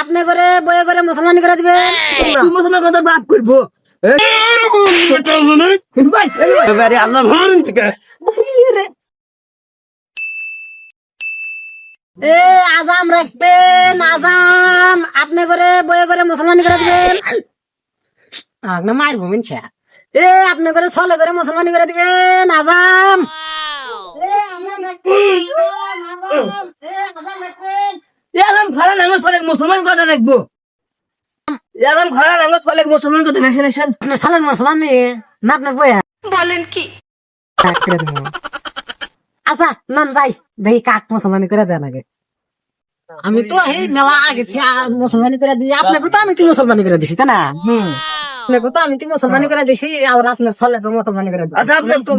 আপনি করে বয়ে করে মুসলমানি করে মুসলমান বাপ করব। এ আজাম রাখবেন আজাম আপনি করে বয়ে করে মুসলমানি করে দিবেন। আপনি মায়ের ভূমিন এ আপনি করে ছলে করে মুসলমানি করে দিবেন আজাম এ, আজাম রাখবেন, আজাম রাখবেন। এরম খারাপ আমার চলে মুসলমান কথা রাখব এরম খারাপ আমার চলে মুসলমান কথা নেশন আপনার সালেন মুসলমান নেই না আপনার বয়ে বলেন কি? আচ্ছা নাম যাই। দেখি কাক মুসলমানি করে দেন আগে। আমি তো এই মেলা আগে মুসলমানি করে দিই। আপনাকে তো আমি কি মুসলমানি করে দিছি তাই না? হুম। আপনাকে তো আমি কি মুসলমানি করে দিছি আর আপনার ছলে তো মুসলমানি করে আচ্ছা আপনি আপনি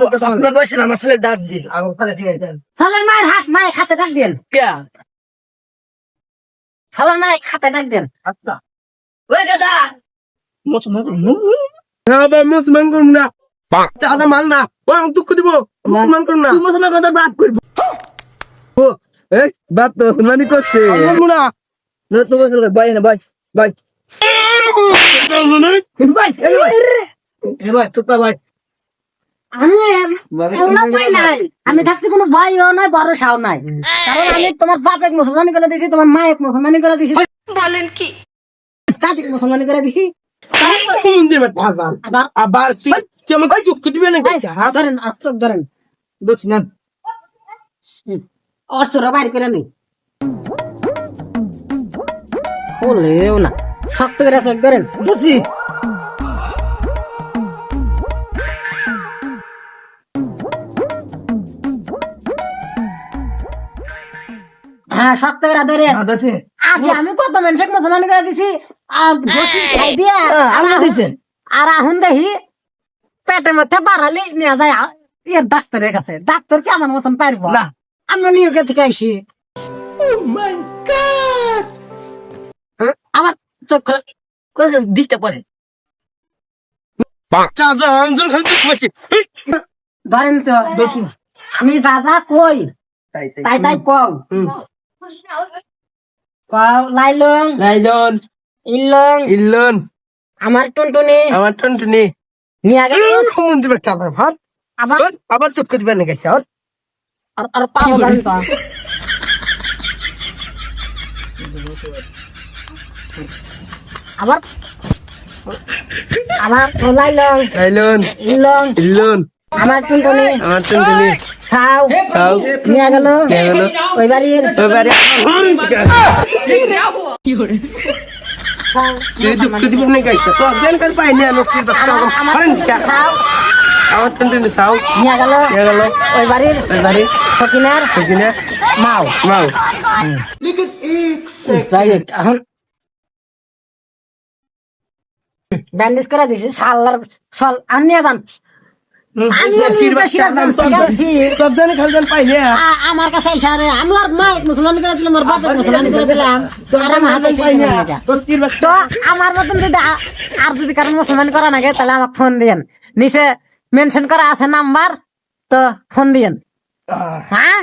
বসেন আমার ছেলে ডাক দিন আমার ছেলে ঠিক আছে সালের মায়ের হাত মায়ের খাতে ডাক দেন কে? মায়ের খাতে ডাক দেন। আচ্ছা। ওই দাদা মুসলমান মুসলমান করুন না দাদা না। দুঃখ দিব। মুসলমান করুন না। মুসলমান কথা বাপ করব। ও এই বাপ তো মুসলমানি করছে। না। তো ভাই না ভাই এই ভাই চুপ ভাই আমি আমি থাকতে কোনো ভাইও নাই ভরসাও নাই। কারণ আমি তোমার বাপেক মুসলমানি করে দিছি তোমার মায়ের মুসলমানি করে দিছি বলেন কি? দাদিকে মুসলমানি করে দিছি আবার দিবে না ধরেন ধরেন। দোষ না অস্ত্র বাইর করে নি। বলেও না। শক্ত করে চোখ ধরেন। হ্যাঁ শক্ত করে ধরেন আদাসে আগে আমি কত মুসলমান করে দিছি? আর খাই দিয়া। আমরা এখন দেখি পেটের মধ্যে বাড়ালি নিয়ে যায়। আ- ইয়ে ডাক্তারের কাছে। ডাক্তার কি আমার মতন পারব? না। আমরা নিয়োগে থেকে আইসি হ্যাঁ? আবার চোখ ধরেন তো আমি দাদা কই তাই তাই কও। কও লাইলং লাইজন ইলং ইল্লন। আমার টুনটুনি। আমার টনটনি। নিয়ে গেল। কোন দিবে চাচা ভাত আবার? আবার দুঃখ দিবে না গেছে আর আর পাবো ধরেন তো আবার? আমার লাইলং লাইলন। ইলং ইল্লন। আমার টুনটুনি। আমার টনটনি। ছাও সাউ নিয়ে গেল। নিয়ে গেল। ওই বাড়ির এবারে ভরণ থেকে ছাও তুই দুঃখ দিব না গেছে তো অজ্ঞান কাল পাই না আমি বাচ্চা। ভরণ থেকে ছাও আমার টনটনি সাউ। নিয়ে গেল। নিয়ে গেল। ওই বাড়ির ওই বাড়ি। সকিনার সেদিনে মাও। মাও। যাই হোক এখন ব্যান্ডেজ করে দিছি। শালার সল আর নিয়ে যান। আমার কাছে আমি আর মুসলমান করে দিলাম আর বাপের মুসলমান করে দিলাম। আর আমার হাতে পাই না তো আমার মতন যদি আর যদি কারণ মুসলমান করা নাগে তাহলে আমাকে ফোন দিয়েন। নিচে মেনশন করা আছে নাম্বার তো ফোন দিয়েন। হ্যাঁ?